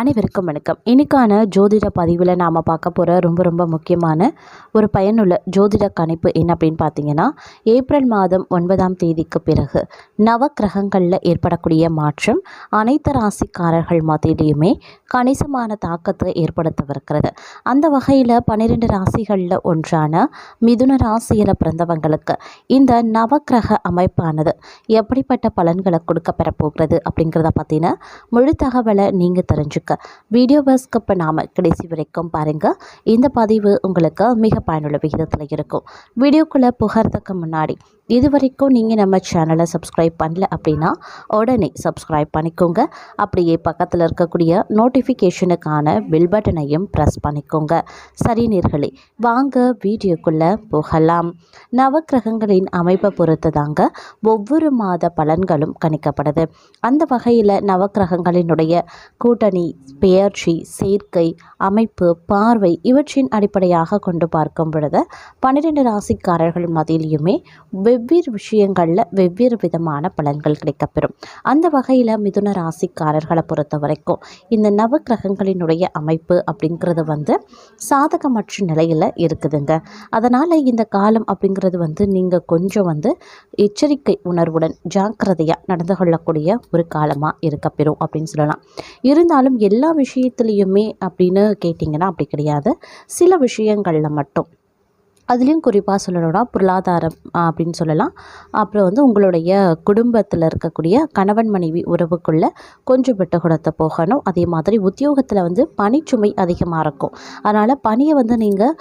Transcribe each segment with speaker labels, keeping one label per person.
Speaker 1: அனைவருக்கும் வணக்கம். இன்றைக்கான ஜோதிட பதிவில் நாம் பார்க்க போகிற ரொம்ப ரொம்ப முக்கியமான ஒரு பயனுள்ள ஜோதிட கணிப்பு என்ன அப்படின்னு பார்த்தீங்கன்னா ஏப்ரல் மாதம் ஒன்பதாம் தேதிக்கு பிறகு நவக்கிரகங்களில் ஏற்படக்கூடிய மாற்றம் அனைத்து ராசிக்காரர்கள் மத்தியிலையுமே கணிசமான தாக்கத்தை ஏற்படுத்தவிருக்கிறது. அந்த வகையில் பன்னிரெண்டு ராசிகளில் ஒன்றான மிதுன ராசியில் பிறந்தவங்களுக்கு இந்த நவக்கிரக அமைப்பானது எப்படிப்பட்ட பலன்களை கொடுக்க பெறப்போகிறது அப்படிங்கிறத பார்த்தீங்கன்னா முழு தகவலை நீங்கள் தெரிஞ்சுக்க வீடியோவை ஸ்கிப் பண்ணாமல் கடைசி வரைக்கும் பாருங்கள் இந்த பதிவு உங்களுக்கு மிக பயனுள்ள விகிதத்தில் இருக்கும். வீடியோக்குள்ளே புகறதுக்கு முன்னாடி இது வரைக்கும் நீங்கள் நம்ம சேனலை சப்ஸ்கிரைப் பண்ணல அப்படின்னா உடனே சப்ஸ்கிரைப் பண்ணிக்கோங்க. அப்படியே பக்கத்தில் இருக்கக்கூடிய நோட்டிஃபிகேஷனுக்கான பில் பட்டனையும் ப்ரெஸ் பண்ணிக்கோங்க. சரி நேர்களே வாங்க வீடியோக்குள்ளே போகலாம். நவக்கிரகங்களின் அமைப்பை பொறுத்து தாங்க ஒவ்வொரு மாத பலன்களும் கணிக்கப்படுது. அந்த வகையில் நவக்கிரகங்களினுடைய கூட்டணி பெயர்ச்சி சேர்க்கை அமைப்பு பார்வை இவற்றின் அடிப்படையாக கொண்டு பார்க்கும் பொழுது பன்னிரெண்டு ராசிக்காரர்கள் மத்தியிலையுமே வெவ்வேறு விஷயங்களில் வெவ்வேறு விதமான பலன்கள் கிடைக்கப்பெறும். அந்த வகையில் மிதுன ராசிக்காரர்களை பொறுத்த வரைக்கும் இந்த நவக்கிரகங்களினுடைய அமைப்பு அப்படிங்கிறது வந்து சாதகமற்ற நிலையில் இருக்குதுங்க. அதனால் இந்த காலம் அப்படிங்கிறது வந்து நீங்கள் கொஞ்சம் வந்து எச்சரிக்கை உணர்வுடன் ஜாக்கிரதையாக நடந்து கொள்ளக்கூடிய ஒரு காலமாக இருக்கப்பெறும் அப்படின்னு சொல்லலாம். இருந்தாலும் எல்லா விஷயத்துலேயுமே அப்படின்னு கேட்டிங்கன்னா அப்படி கிடையாது. சில விஷயங்களில் மட்டும். அதுலேயும் குறிப்பாக சொல்லணும்னா பொருளாதாரம் அப்படின்னு சொல்லலாம். அப்புறம் வந்து உங்களுடைய குடும்பத்தில் இருக்கக்கூடிய கணவன் மனைவி உறவுக்குள்ளே கொஞ்சம் விட்டு கொடுத்து போகணும். அதே மாதிரி உத்தியோகத்தில் வந்து பணிச்சுமை அதிகமாக இருக்கும். அதனால் பணியை வந்து நீங்கள்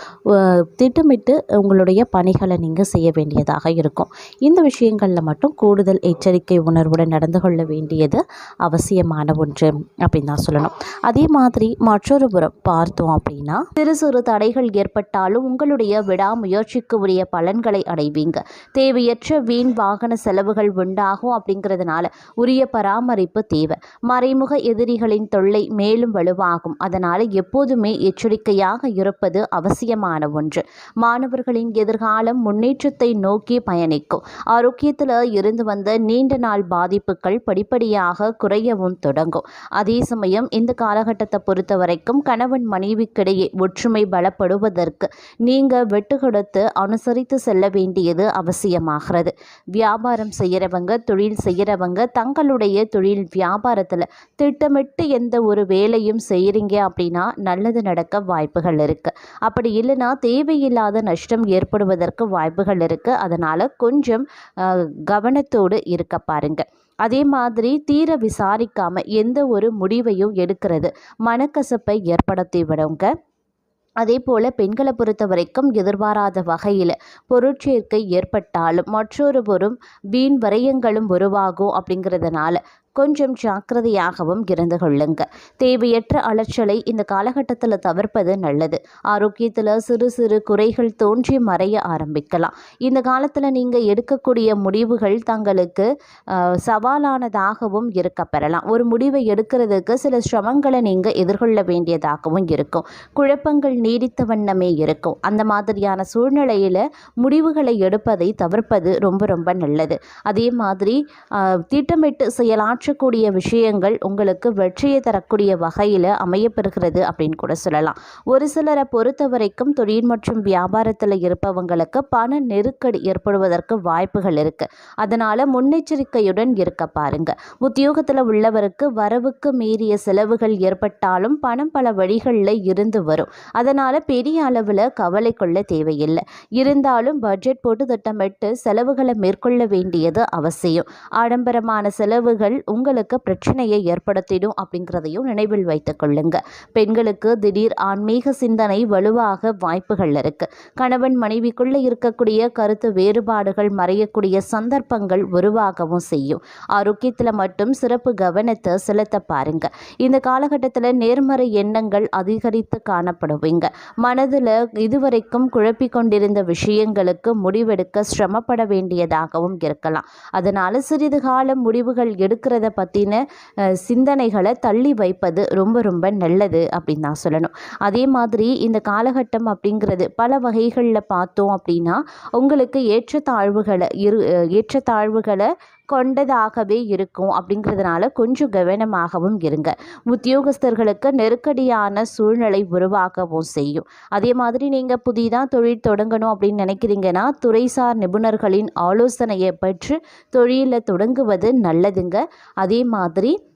Speaker 1: திட்டமிட்டு உங்களுடைய பணிகளை நீங்கள் செய்ய வேண்டியதாக இருக்கும். இந்த விஷயங்களில் மட்டும் கூடுதல் எச்சரிக்கை உணர்வுடன் நடந்து கொள்ள வேண்டியது அவசியமான ஒன்று அப்படின்னு தான் சொல்லணும். அதே மாதிரி மற்றொரு புறம் பார்த்தோம் அப்படின்னா சிறு சிறு தடைகள் ஏற்பட்டாலும் உங்களுடைய விடா விடாமுயற்சிக்கு உரிய பலன்களை அடைவீங்க. தேவையற்ற வீண் வாகன செலவுகள் உண்டாகும் அப்படிங்கிறதுனால உரிய பராமரிப்பு தேவை. மறைமுக எதிரிகளின் தொல்லை மேலும் வலுவாகும். அதனால் எப்போதுமே எச்சரிக்கையாக இருப்பது அவசியமான ஒன்று. மாணவர்களின் எதிர்காலம் முன்னேற்றத்தை நோக்கி பயணிக்கும். ஆரோக்கியத்தில் இருந்து வந்த நீண்ட நாள் பாதிப்புகள் படிப்படியாக குறையவும் தொடங்கும். அதே சமயம் இந்த காலகட்டத்தை பொறுத்த வரைக்கும் கணவன் மனைவிக்கிடையே ஒற்றுமை பலப்படுவதற்கு நீங்க விட்டு கொடுத்து அனுசரித்து செல்ல வேண்டியது அவசியமாகிறது. வியாபாரம் செய்கிறவங்க தொழில் செய்கிறவங்க தங்களுடைய தொழில் வியாபாரத்தில் திட்டமிட்டு எந்த ஒரு வேலையும் செய்கிறீங்க அப்படின்னா நல்லது நடக்க வாய்ப்புகள் இருக்குது அப்படி இல்லைன்னா தேவையில்லாத நஷ்டம் ஏற்படுவதற்கு வாய்ப்புகள் இருக்குது அதனால் கொஞ்சம் கவனத்தோடு இருக்க பாருங்க. அதே மாதிரி தீர விசாரிக்காமல் எந்த ஒரு முடிவையும் எடுக்கிறது மனக்கசப்பை ஏற்படுத்தி விடுங்க. அதே போல் பெண்களை பொறுத்த வரைக்கும் எதிர்பாராத வகையில் பொருட்சேர்க்கை ஏற்பட்டாலும் மற்றொரு புறம் வீண் வரையங்களும் உருவாகும் அப்படிங்கிறதுனால கொஞ்சம் ஜாக்கிரதையாகவும் இருந்து கொள்ளுங்க. தேவையற்ற அலைச்சலை இந்த காலகட்டத்தில் தவிர்ப்பது நல்லது. ஆரோக்கியத்தில் சிறு சிறு குறைகள் தோன்றி மறைய ஆரம்பிக்கலாம். இந்த காலத்தில் நீங்கள் எடுக்கக்கூடிய முடிவுகள் தங்களுக்கு சவாலானதாகவும் இருக்க பெறலாம். ஒரு முடிவை எடுக்கிறதுக்கு சில சிரமங்களை நீங்கள் எதிர்கொள்ள வேண்டியதாகவும் இருக்கும். குழப்பங்கள் நீடித்த வண்ணமே இருக்கும். அந்த மாதிரியான சூழ்நிலையில் முடிவுகளை எடுப்பதை தவிர்ப்பது ரொம்ப ரொம்ப நல்லது. அதே மாதிரி திட்டமிட்டு செயலாற்ற மாற்றக்கூடிய விஷயங்கள் உங்களுக்கு வெற்றியை தரக்கூடிய வகையில் அமையப்பெறுகிறது அப்படின்னு கூட சொல்லலாம். ஒரு சிலரை பொறுத்த வரைக்கும் தொழில் மற்றும் வியாபாரத்தில் இருப்பவங்களுக்கு பண நெருக்கடி ஏற்படுவதற்கு வாய்ப்புகள் இருக்கு. அதனால முன்னெச்சரிக்கையுடன் இருக்க பாருங்க. உத்தியோகத்தில் உள்ளவருக்கு வரவுக்கு மீறிய செலவுகள் ஏற்பட்டாலும் பணம் பல வழிகளில் இருந்து வரும். அதனால பெரிய அளவில் கவலை கொள்ள தேவையில்லை. இருந்தாலும் பட்ஜெட் போட்டு திட்டமிட்டு செலவுகளை மேற்கொள்ள வேண்டியது அவசியம். ஆடம்பரமான செலவுகள் உங்களுக்கு பிரச்சனையை ஏற்படுத்திடும் அப்படிங்கிறதையும் நினைவில் வைத்துக் கொள்ளுங்க. பெண்களுக்கு திடீர் ஆன்மீக சிந்தனை வலுவாக வாய்ப்புகள் இருக்கு. கணவன் மனைவிக்குள்ள இருக்கக்கூடிய கருத்து வேறுபாடுகள் மறையக்கூடிய சந்தர்ப்பங்கள் உருவாகவும் செய்யும். ஆரோக்கியத்தில் மட்டும் சிறப்பு கவனத்தை செலுத்த பாருங்க. இந்த காலகட்டத்தில் நேர்மறை எண்ணங்கள் அதிகரித்து காணப்படுவீங்க. மனதில் இதுவரைக்கும் குழப்பிக் கொண்டிருந்த விஷயங்களுக்கு முடிவெடுக்க சிரமப்பட வேண்டியதாகவும் இருக்கலாம். அதனால சிறிது காலம் முடிவுகள் எடுக்கிறது பற்றின சிந்தனைகளை தள்ளி வைப்பது ரொம்ப ரொம்ப நல்லது அப்படின்னு தான் சொல்லணும். அதே மாதிரி இந்த காலகட்டம் அப்படிங்கிறது பல வகைகளில் பார்த்தோம் அப்படின்னா உங்களுக்கு ஏற்றத்தாழ்வுகளை இரு அஹ் ஏற்றத்தாழ்வுகளை கொண்டதாகவே இருக்கும். அப்படிங்கிறதுனால கொஞ்சம் கவனமாகவும் இருங்க. உத்தியோகஸ்தர்களுக்கு நெருக்கடியான சூழ்நிலை உருவாகவும் செய்யும். அதே மாதிரி நீங்கள் புதிதாக தொழில் தொடங்கணும் அப்படின்னு நினைக்கிறீங்கன்னா துறைசார் நிபுணர்களின் ஆலோசனையை பெற்று தொழிலை தொடங்குவது நல்லதுங்க. அதே மாதிரி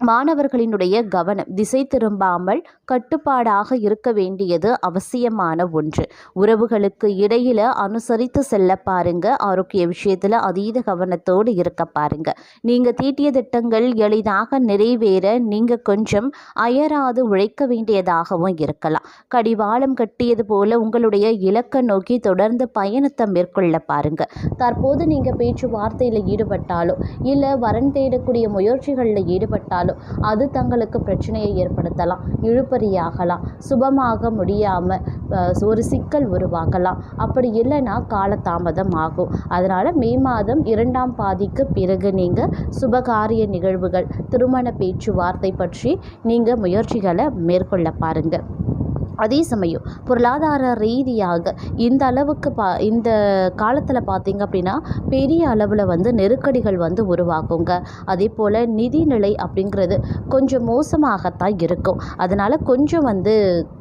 Speaker 1: மாணவர்களினுடைய கவனம் திசை திரும்பாமல் கட்டுப்பாடாக இருக்க வேண்டியது அவசியமான ஒன்று. உறவுகளுக்கு இடையில அனுசரித்து செல்ல பாருங்க. ஆரோக்கிய விஷயத்தில் அதீத கவனத்தோடு இருக்க பாருங்க. நீங்க தீட்டிய திட்டங்கள் எளிதாக நிறைவேற நீங்க கொஞ்சம் அயராது உழைக்க வேண்டியதாகவும் இருக்கலாம். கடிவாளம் கட்டியது போல உங்களுடைய இலக்கை நோக்கி தொடர்ந்து பயணத்தை மேற்கொள்ள பாருங்க. தற்போது நீங்க பேச்சுவார்த்தையில் ஈடுபட்டாலோ இல்லை வரன் தேடக்கூடிய முயற்சிகளில் ஈடுபட்டாலோ அது தங்களுக்கு பிரச்சனையை ஏற்படுத்தலாம். இழுபறியாகலாம். சுபமாக முடியாமல் ஒரு சிக்கல் உருவாகலாம் அப்படி இல்லைன்னா காலதாமதம் ஆகும். அதனால் மே மாதம் இரண்டாம் பாதிக்கு பிறகு நீங்கள் சுபகாரிய நிகழ்வுகள் திருமண பேச்சுவார்த்தை பற்றி நீங்கள் முயற்சிகளை மேற்கொள்ள பாருங்கள் அதே சமயம் பொருளாதார ரீதியாக இந்த அளவுக்கு பா இந்த காலத்தில் பார்த்தீங்க அப்படின்னா பெரிய அளவில் வந்து நெருக்கடிகள் வந்து உருவாகுங்க. அதே போல் நிதிநிலை அப்படிங்கிறது கொஞ்சம் மோசமாகத்தான் இருக்கும். அதனால் கொஞ்சம் வந்து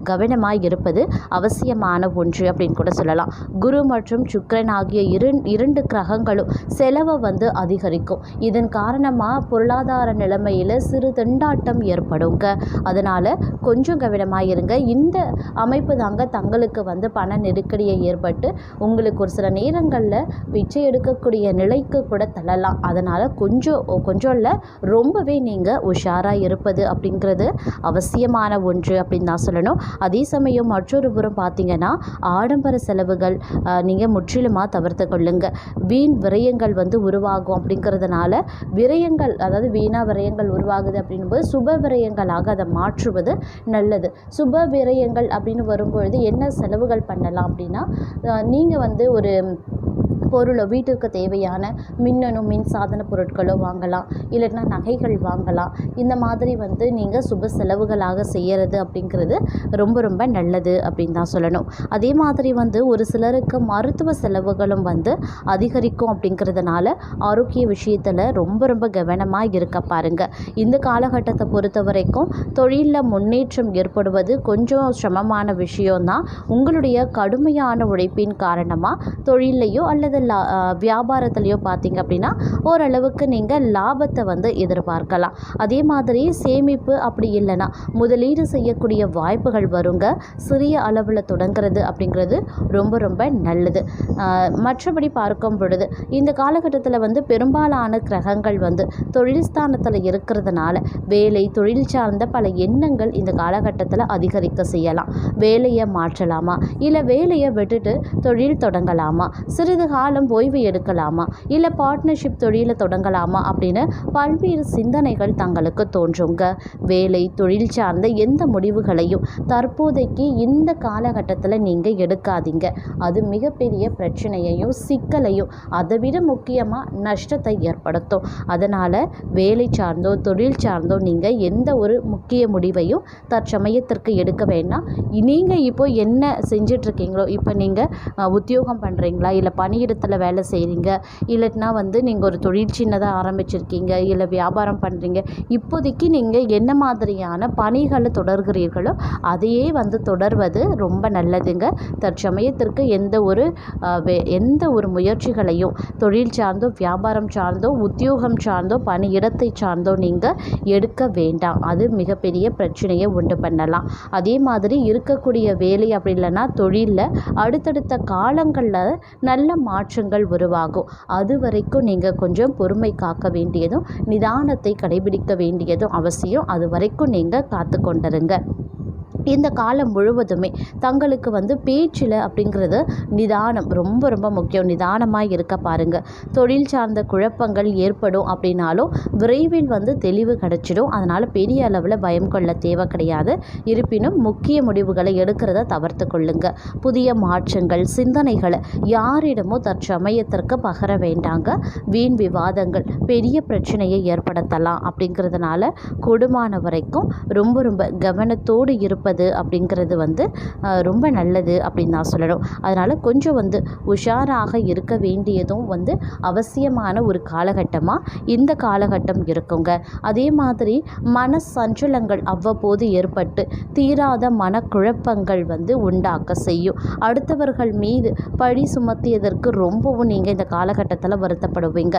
Speaker 1: கவனமாக இருப்பது அவசியமான ஒன்று அப்படின்னு கூட சொல்லலாம். குரு மற்றும் சுக்கரன் ஆகிய இரு இரண்டு கிரகங்களும் செலவை வந்து அதிகரிக்கும். இதன் காரணமாக பொருளாதார நிலைமையில் சிறு திண்டாட்டம் ஏற்படுங்க. அதனால் கொஞ்சம் கவனமாக இருங்க. இந்த அமைப்பு தாங்க தங்களுக்கு வந்து பண நெருக்கடியை ஏற்பட்டு உங்களுக்கு ஒரு சில நேரங்களில் பிச்சை எடுக்கக்கூடிய நிலைக்கு கூட தள்ளலாம். அதனால் கொஞ்சம் கொஞ்சம் இல்லை ரொம்பவே நீங்கள் உஷாராக இருப்பது அப்படிங்கிறது அவசியமான ஒன்று அப்படின்னு தான் சொல்லணும். அதே சமயம் மற்றொரு புறம் பார்த்தீங்கன்னா ஆடம்பர செலவுகள் நீங்கள் முற்றிலுமாக தவிர்த்து கொள்ளுங்க. வீண் விரயங்கள் வந்து உருவாகும் அப்படிங்கிறதுனால விரயங்கள் அதாவது வீணா விரயங்கள் உருவாகுது அப்படின்போது சுப விரயங்களாக அதை மாற்றுவது நல்லது. சுப விரயங்கள் அப்படின்னு வரும்பொழுது என்ன செலவுகள் பண்ணலாம் அப்படின்னா நீங்கள் வந்து ஒரு பொருளோ வீட்டிற்கு தேவையான மின்னணு மின் சாதன பொருட்களோ வாங்கலாம். இல்லைன்னா நகைகள் வாங்கலாம். இந்த மாதிரி வந்து நீங்கள் சுப செலவுகளாக செய்கிறது அப்படிங்கிறது ரொம்ப ரொம்ப நல்லது அப்படின்னு தான் சொல்லணும். அதே மாதிரி வந்து ஒரு சிலருக்கு மருத்துவ செலவுகளும் வந்து அதிகரிக்கும் அப்படிங்கிறதுனால ஆரோக்கிய விஷயத்தில் ரொம்ப ரொம்ப கவனமாக இருக்க பாருங்கள் இந்த காலகட்டத்தை பொறுத்த வரைக்கும் தொழிலில் முன்னேற்றம் ஏற்படுவது கொஞ்சம் சிரமமான விஷயம்தான். உங்களுடைய கடுமையான உழைப்பின் காரணமாக தொழிலையோ அல்லது லா வியாபாரத்துலேயோ பார்த்தீங்க அப்படின்னா ஓரளவுக்கு நீங்கள் லாபத்தை வந்து எதிர்பார்க்கலாம். அதே மாதிரி சேமிப்பு அப்படி இல்லைன்னா முதலீடு செய்யக்கூடிய வாய்ப்புகள் வருங்க. சிறிய அளவில் தொடங்குறது அப்படிங்கிறது ரொம்ப ரொம்ப நல்லது. மற்றபடி பார்க்கும் பொழுது இந்த காலகட்டத்தில் வந்து பெரும்பாலான கிரகங்கள் வந்து தொழில் ஸ்தானத்தில் இருக்கிறதுனால வேலை தொழில் சார்ந்த பல எண்ணங்கள் இந்த காலகட்டத்தில் அதிகரிக்க செய்யலாம். வேலையை மாற்றலாமா? இல்லை வேலையை விட்டுட்டு தொழில் தொடங்கலாமா? சிறிது கால காலம் ஓய்வு எடுக்கலாமா? இல்லை பார்ட்னர்ஷிப் தொழிலை தொடங்கலாமா? அப்படின்னு பல்வேறு சிந்தனைகள் தங்களுக்கு தோன்றுங்க. வேலை தொழில் சார்ந்த எந்த முடிவுகளையும் தற்போதைக்கு இந்த காலகட்டத்தில் நீங்கள் எடுக்காதீங்க. அது மிகப்பெரிய பிரச்சனையையும் சிக்கலையும் அதை விட முக்கியமாக நஷ்டத்தை ஏற்படுத்தும். அதனால் வேலை சார்ந்தோ தொழில் சார்ந்தோ நீங்கள் எந்த ஒரு முக்கிய முடிவையும் தற்சமயத்திற்கு எடுக்க வேண்டாம். நீங்கள் இப்போ என்ன செஞ்சிட்ருக்கீங்களோ இப்போ நீங்கள் உத்தியோகம் பண்ணுறீங்களா இல்லை பணியிட நிறுவனத்தில் வேலை செய்கிறீங்க இல்லைன்னா வந்து நீங்கள் ஒரு தொழில் சின்னதாக ஆரம்பிச்சிருக்கீங்க. இல்லை வியாபாரம் பண்ணுறீங்க இப்போதைக்கு நீங்கள் என்ன மாதிரியான பணிகளை தொடர்கிறீர்களோ அதையே வந்து தொடர்வது ரொம்ப நல்லதுங்க. தற்சமயத்திற்கு எந்த ஒரு எந்த ஒரு முயற்சிகளையும் தொழில் சார்ந்தோ வியாபாரம் சார்ந்தோ உத்தியோகம் சார்ந்தோ பணியிடத்தை சார்ந்தோ நீங்கள் எடுக்க வேண்டாம். அது மிகப்பெரிய பிரச்சனையை உண்டு பண்ணலாம். அதே மாதிரி இருக்கக்கூடிய வேலை அப்படி இல்லைன்னா தொழிலில் அடுத்தடுத்த காலங்களில் நல்ல மா மாற்றங்கள் உருவாகும். அது வரைக்கும் நீங்கள் கொஞ்சம் பொறுமை காக்க வேண்டியதும் நிதானத்தை கடைபிடிக்க வேண்டியதும் அவசியம். அது வரைக்கும் நீங்கள் காத்து கொண்டிருங்க. இந்த காலம் முழுவதுமே தங்களுக்கு வந்து பேச்சில் அப்படிங்கிறது நிதானம் ரொம்ப ரொம்ப முக்கியம். நிதானமாக இருக்க பாருங்கள் தொழில் சார்ந்த குழப்பங்கள் ஏற்படும் அப்படின்னாலும் விரைவில் வந்து தெளிவு கிடச்சிடும். அதனால் பெரிய அளவில் பயம் கொள்ள தேவை கிடையாது. இருப்பினும் முக்கிய முடிவுகளை எடுக்கிறத தவிர்த்து கொள்ளுங்க. புதிய மாற்றங்கள் சிந்தனைகளை யாரிடமோ தற்சமயத்திற்கு பகர வேண்டாங்க. வீண் விவாதங்கள் பெரிய பிரச்சனையை ஏற்படுத்தலாம் அப்படிங்கிறதுனால கொடுமான வரைக்கும் ரொம்ப ரொம்ப கவனத்தோடு இருப்பது தவிர்ப்பது அப்படிங்கிறது வந்து ரொம்ப நல்லது அப்படின்னு நான் சொல்லணும். அதனால் கொஞ்சம் வந்து உஷாராக இருக்க வேண்டியதும் வந்து அவசியமான ஒரு காலகட்டமாக இந்த காலகட்டம் இருக்குங்க. அதே மாதிரி மன சஞ்சலங்கள் அவ்வப்போது ஏற்பட்டு தீராத மனக்குழப்பங்கள் வந்து உண்டாக்க செய்யும். அடுத்தவர்கள் மீது பழி சுமத்தியதற்கு ரொம்பவும் நீங்கள் இந்த காலகட்டத்தில் வருத்தப்படுவீங்க.